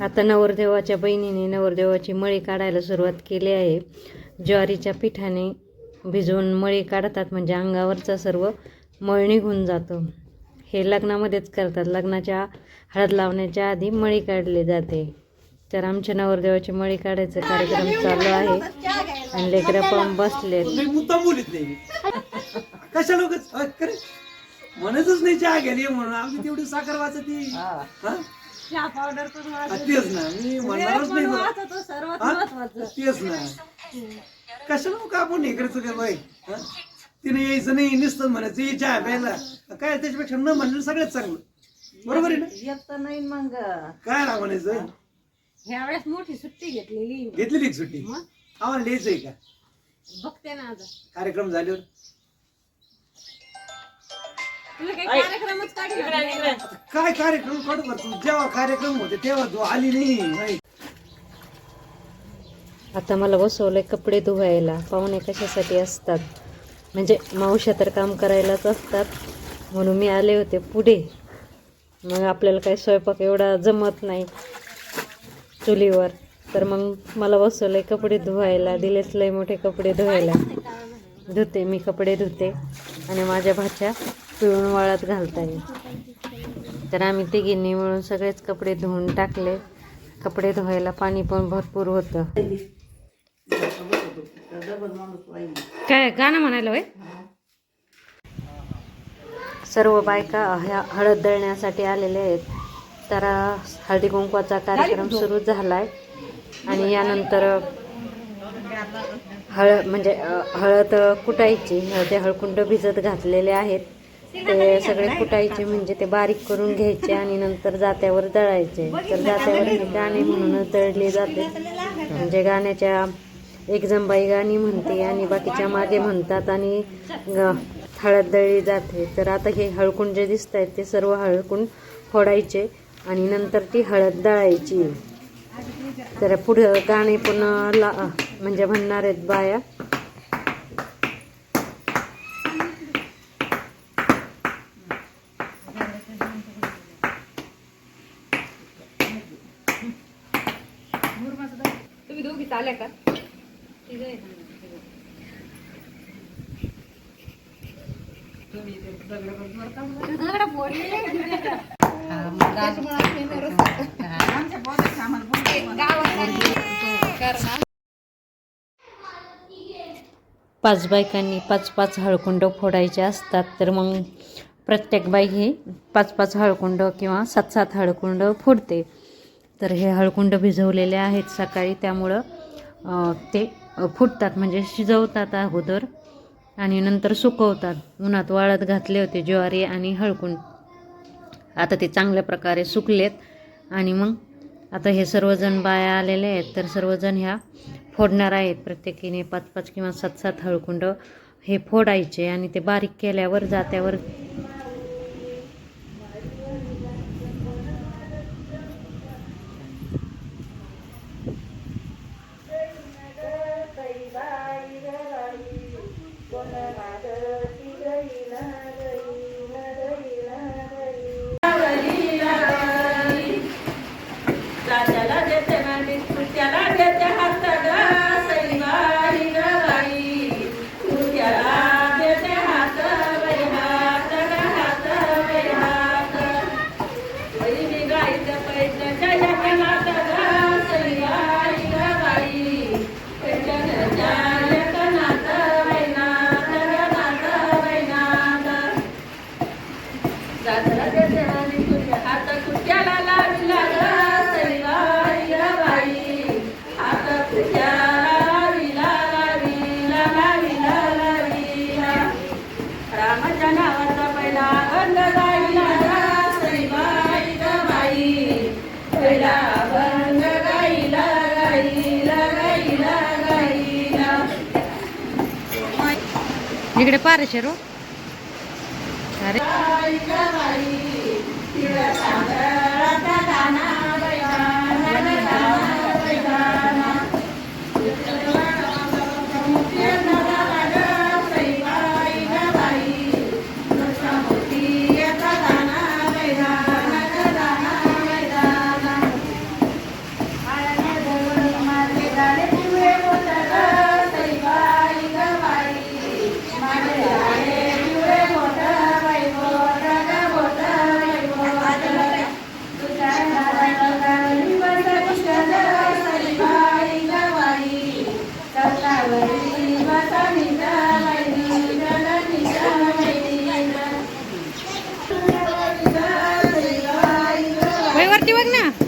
आता नवरदेवाच्या बहिणीने नवरदेवाची मळी काढायला सुरुवात केली आहे. ज्वारीच्या पिठाने भिजवून मळी काढतात म्हणजे अंगावरचा सर्व मळ निघून जातो. हे लग्नामध्येच करतात. लग्नाच्या हळद लावण्याच्या आधी मळी काढली जाते. तर आमच्या नवरदेवाची मळी काढायचा कार्यक्रम चालू आहे. आणि लेकरं पण नाही कशा लोक? म्हणतच नाही चहा घ्याली म्हणून. आमची तेवढी साखर वाचती. हा? हा, तेच ना मी म्हणणारच नाही बरं. हा? तेच ना. कशाला मग आपण करायचं काय बाई? हा? तिने यायचं नाही नुसतं म्हणायचं ये चहा प्यायला. काय त्याच्यापेक्षा न म्हणलं सगळ्यात चांगलं. बरोबर आहे ना? येत नाही मग. काय ना म्हणायचं? ह्या वेळेस मोठी सुट्टी घेतलेली. घेतलेली का सुट्टी? आम्हाला लिहायचंय का? बघते ना आता. कार्यक्रम झाल्यावर? काय कार्यक्रम काढू तू? जेव्हा कार्यक्रम होते तेव्हा तू आली नाही. आता मला बसवलंय कपडे धुवायला. पाहुणे कशासाठी असतात? म्हणजे मावश्या तर काम करायलाच असतात. म्हणून मी आले होते पुढे. मग आपल्याला काही स्वयंपाक एवढा जमत नाही चुलीवर. तर मग मला बसवलंय कपडे धुवायला. दिलेच लय मोठे कपडे धुवायला. धुते मी कपडे धुते. आणि माझ्या भाच्या पिळून वाळत येईल तर आम्ही तिघींनी मिळून सगळेच कपडे धुवून टाकले. कपडे धुवायला पाणी पण भरपूर होतं. काय गाणं म्हणायला होय? सर्व बायका ह्या हळद दळण्यासाठी आलेल्या आहेत. तर हळदी कुंकवाचा कार्यक्रम सुरू झालाय. आणि यानंतर हळद म्हणजे हळद कुटायची. हळदे हळकुंड भिजत घातलेले आहेत. ते सगळे कुटायचे म्हणजे ते बारीक करून घ्यायचे आणि नंतर जात्यावर दळायचे. तर जात्यावर गाणे म्हणूनच दळले जाते. म्हणजे गाण्याच्या एक जंबाई गाणी म्हणते आणि बाकीच्या मागे म्हणतात आणि हळद दळली जाते. तर आता हे हळकुंड जे दिसत आहेत ते सर्व हळकुंड फोडायचे आणि नंतर ती हळद दळायची. तर पुढं गाणे पुन्हा ला म्हणजे म्हणणार आहेत बाया. तुम्ही दोघी चाल्या का? पाच बायकांनी पाच पाच हळकुंड फोडायचे असतात तर मग प्रत्येक बाई ही पाच पाच हळकुंड किंवा सात सात हळकुंड फोडते. तर हे हळकुंड भिजवलेले आहेत सकाळी त्यामुळं ते फुटतात म्हणजे शिजवतात अगोदर आणि नंतर सुकवतात. उन्हात वाळत घातले होते ज्वारी आणि हळकुंड. आता ते चांगल्या प्रकारे सुकलेत आणि मग आता हे सर्वजण बाया आलेले आहेत तर सर्वजण ह्या फोडणार आहेत. प्रत्येकीने पाच पाच किंवा सात सात हळकुंड हे फोडायचे आणि ते बारीक केल्यावर जात्यावर इकडे पारशे रो अरे. बघ ना